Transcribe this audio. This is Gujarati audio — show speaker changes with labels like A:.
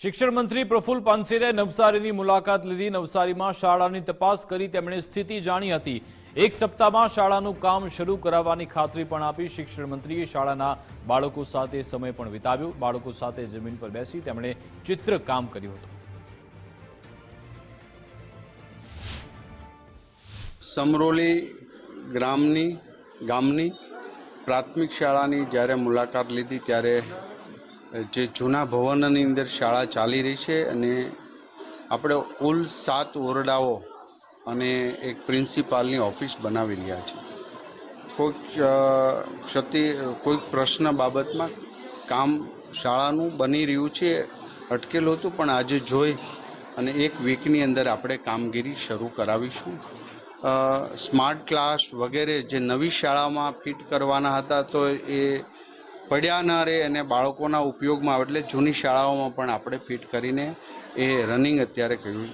A: શિક્ષણ મંત્રી પ્રફુલ્લ પાનસેરે નવસારીની મુલાકાત લીધી. નવસારીમાં શાળાની તપાસ કરી તેમણે સ્થિતિ જાણી હતી. એક સપ્તાહમાં શાળાનું કામ શરૂ કરાવવાની ખાતરી પણ આપી શિક્ષણ મંત્રીએ શાળાના બાળકો સાથે સમય પણ વિતાવ્યો. બાળકો સાથે જમીન પર બેસી તેમણે ચિત્ર કામ કર્યું હતું.
B: સમરોલી ગ્રામની ગામની પ્રાથમિક શાળાની જ્યારે મુલાકાત લીધી ત્યારે જે જૂના ભવનની અંદર શાળા ચાલી રહી છે અને આપણે કુલ સાત ઓરડાઓ અને એક પ્રિન્સિપાલની ઓફિસ બનાવી રહ્યા છે કોઈક ક્ષતિ, કોઈક પ્રશ્ન બાબતમાં કામ શાળાનું બની રહ્યું છે, અટકેલું હતું, પણ આજે જોઈ અને એક વીકની અંદર આપણે કામગીરી શરૂ કરાવીશું. સ્માર્ટ ક્લાસ વગેરે જે નવી શાળામાં ફિટ કરવાના હતા, તો એ પડ્યા ન રહે અને બાળકોના ઉપયોગમાં આવે, એટલે જૂની શાળાઓમાં પણ આપણે ફિટ કરીને એ રનિંગ અત્યારે કર્યું